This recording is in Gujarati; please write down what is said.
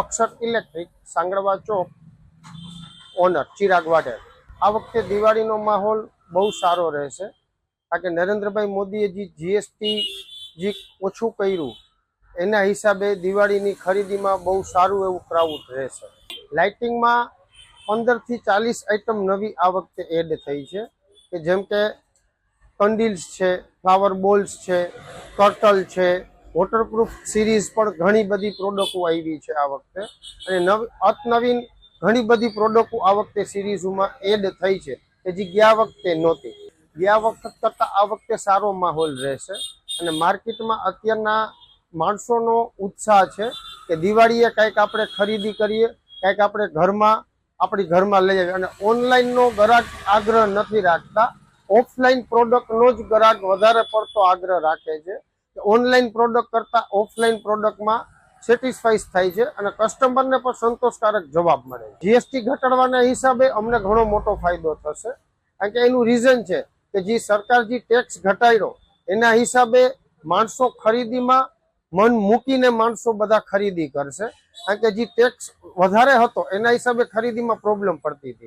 અક્ષર ઇલેક્ટ્રિક સાંગળવા ચોક, ઓનર, ચિરાગ વાઢેર. આ વખતે દિવાળીનો માહોલ બહુ સારો રહેશે, કારણ કે નરેન્દ્રભાઈ મોદીએ જે જીએસટી જે ઓછું કર્યું, એના હિસાબે દિવાળીની ખરીદીમાં બહુ સારું એવું ક્રાઉડ રહેશે. લાઇટિંગમાં પંદરથી ચાલીસ આઇટમ નવી આ વખતે એડ થઈ છે, કે જેમ કે કંડિલ્સ છે ફ્લાવર બોલ્સ છે કર્ટલ છે વોટરપ્રૂફ સિરીઝ પણ ઘણી બધી પ્રોડક્ટો આવી છે આ વખતે. અને નવ, અતનવીન ઘણી બધી પ્રોડક્ટો આ વખતે સિરીઝમાં એડ થઈ છે. કે જે ગયા વખતે નહોતી. ગયા વખત કરતાં આ વખતે સારો માહોલ રહેશે. અને માર્કેટમાં અત્યારના માણસોનો ઉત્સાહ છે કે દિવાળીએ કંઈક આપણે ખરીદી કરીએ, કંઈક આપણે ઘરમાં, આપણી ઘરમાં લઈ આવીએ. અને ઓનલાઈનનો ગ્રાહક આગ્રહ નથી રાખતા. ઓફલાઈન પ્રોડક્ટનો જ ગ્રાહક વધારે પડતો આગ્રહ રાખે છે. ઓનલાઈન પ્રોડક્ટ કરતાં ઓફલાઈન પ્રોડક્ટમાં સેટિસ્ફાઈસ થાય છે અને કસ્ટમરને પણ સંતોષકારક જવાબ મળે જીએસટી ઘટાડવાના હિસાબે અમને ઘણો મોટો ફાયદો થશે. કારણ કે એનું રીઝન છે કે જે સરકાર જે ટેક્સ ઘટાડ્યો, એના હિસાબે માણસો ખરીદીમાં મન મૂકીને માણસો બધા ખરીદી કરશે. કારણ કે જે ટેક્સ વધારે હતો, એના હિસાબે ખરીદીમાં પ્રોબ્લેમ પડતી હતી.